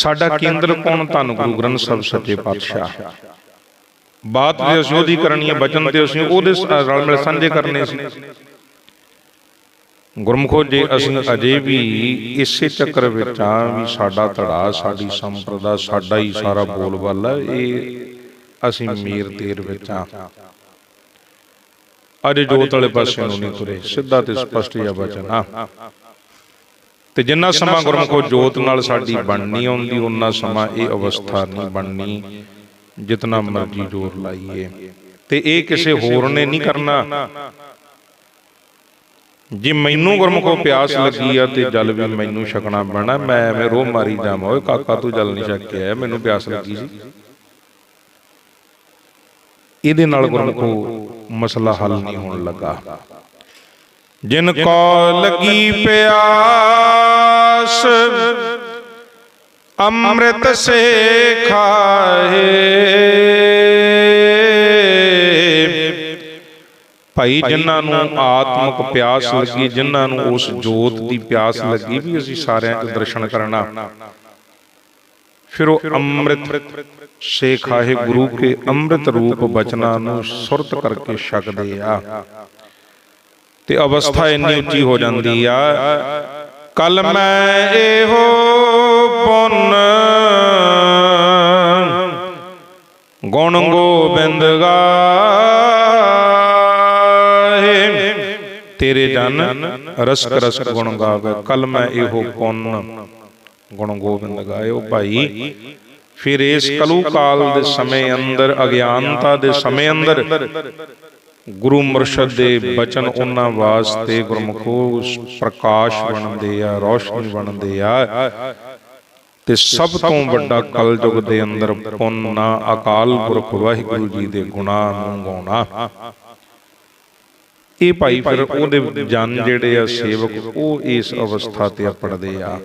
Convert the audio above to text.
ਸਾਡਾ ਕੇਂਦਰ ਕੌਣ? ਧੰਨ ਗੁਰੂ ਗ੍ਰੰਥ ਸਾਹਿਬ ਸੱਚੇ ਪਾਤਸ਼ਾਹ। ਬਾਤ ਤੇ ਅਸੀਂ ਉਹਦੀ ਕਰਨੀ ਹੈ ਬਚਨ ਤੇ ਅਸੀਂ ਉਹਦੇ ਰਲ ਮਿਲ ਸਾਂਝੇ ਕਰਨੇ ਸੀ। ਗੁਰਮੁਖੋ ਜੇ ਅਸੀਂ ਅਜੇ ਵੀ ਇਸੇ ਚੱਕਰ ਵਿੱਚ ਆ ਵੀ ਸਾਡਾ ਧੜਾ ਸਾਡੀ ਸੰਪਰਦਾ ਸਾਡਾ ਹੀ ਸਾਰਾ ਬੋਲਬਾਲਾ ਇਹ ਅਸੀਂ ਮੀਰ ਤੇਰ ਵਿੱਚ ਆ। ਅਜੇ ਜੋਤ ਵਾਲੇ ਪਾਸੇ ਨੂੰ ਨਹੀਂ ਤੁਰੇ ਸਿੱਧਾ ਤੇ ਸਪਸ਼ਟ ਜਿਹਾ ਬਚਨ ਆ। ਤੇ ਜਿੰਨਾ ਸਮਾਂ ਗੁਰਮੁਖੋ ਜੋਤ ਨਾਲ ਸਾਡੀ ਬਣਨੀ ਆਉਂਦੀ ਉਹਨਾਂ ਸਮਾਂ ਇਹ ਅਵਸਥਾ ਨਹੀਂ ਬਣਨੀ ਜਿਤਨਾ ਮਰਜ਼ੀ ਜ਼ੋਰ ਲਾਈਏ। ਤੇ ਇਹ ਕਿਸੇ ਹੋਰ ਨੇ ਨਹੀਂ ਕਰਨਾ। ਜੇ ਮੈਨੂੰ ਗੁਰਮੁਖੋ ਪਿਆਸ ਲੱਗੀ ਆ ਤੇ ਜਲ ਵੀ ਮੈਨੂੰ ਛਕਣਾ ਪੈਣਾ। ਮੈਂ ਐਵੇਂ ਰੋਹ ਮਾਰੀ ਜਾਵਾਂ। ਓਏ ਕਾਕਾ ਤੂੰ ਜਲ ਨਹੀਂ ਛਕ ਕੇ ਆਇਆ ਮੈਨੂੰ ਪਿਆਸ ਲੱਗੀ ਸੀ। ਇਹਦੇ ਨਾਲ ਗੁਰਮੁਖੋ ਮਸਲਾ ਹੱਲ ਨਹੀਂ ਹੋਣ ਲੱਗਾ। ਜਿਨ ਕੋ ਲੱਗੀ ਪਿਆਸ ਅੰਮ੍ਰਿਤ ਸੇ ਖਾਏ। ਭਾਈ ਜਿਨ੍ਹਾਂ ਨੂੰ ਆਤਮਿਕ ਪਿਆਸ ਲੱਗੀ ਜਿਨ੍ਹਾਂ ਨੂੰ ਉਸ ਜੋਤ ਦੀ ਪਿਆਸ ਲੱਗੀ ਵੀ ਅਸੀਂ ਸਾਰਿਆਂ ਦੇ ਦਰਸ਼ਨ ਕਰਨਾ। ਫਿਰ ਉਹ ਅੰਮ੍ਰਿਤ ਸੇ ਖਾਏ ਗੁਰੂ ਕੇ ਅੰਮ੍ਰਿਤ ਰੂਪ ਬਚਨਾਂ ਨੂੰ ਸੁਰਤ ਕਰਕੇ ਛਕਦੇ ਆ। ਤੇ ਅਵਸਥਾ ਇੰਨੀ ਉੱਚੀ ਹੋ ਜਾਂਦੀ ਆ। ਕਲ ਮੈਂ ਇਹੋ ਪੁੰਨ ਗੁਣ ਗੋਬਿੰਦ ਗਾਏ। ਤੇਰੇ ਜਨ ਰਸਕ ਰਸਕ ਗੁਣ ਗਾਵੇ। ਕਲ ਮੈਂ ਇਹੋ ਪੁੰਨ ਗੁਣ ਗੋਬਿੰਦ ਗਾਇਓ ਭਾਈ ਫਿਰ ਇਸ ਕਲੂ ਕਾਲ ਦੇ ਸਮੇਂ ਅੰਦਰ ਅਗਿਆਨਤਾ ਦੇ ਸਮੇਂ ਅੰਦਰ ਗੁਰੂ ਮੁਰਸ਼ਦ ਦੇ ਬਚਨ ਉਹਨਾਂ ਵਾਸਤੇ ਗੁਰਮੁਖੋ ਪ੍ਰਕਾਸ਼ ਬਣਦੇ ਆ, ਰੋਸ਼ਨੀ ਬਣਦੇ ਆ। ਤੇ ਸਭ ਤੋਂ ਵੱਡਾ ਕਲਯੁਗ ਦੇ ਅੰਦਰ ਪੁੰਨਾ ਅਕਾਲ ਪੁਰਖ ਵਾਹਿਗੁਰੂ ਜੀ ਦੇ ਗੁਣਾਂ ਨੂੰ ਗਾਉਣਾ। ਇਹ ਭਾਈ ਫਿਰ ਉਹਦੇ ਜਨ ਜਿਹੜੇ ਆ ਸੇਵਕ, ਉਹ ਇਸ ਅਵਸਥਾ ਤੇ ਅਪੜਦੇ ਆ।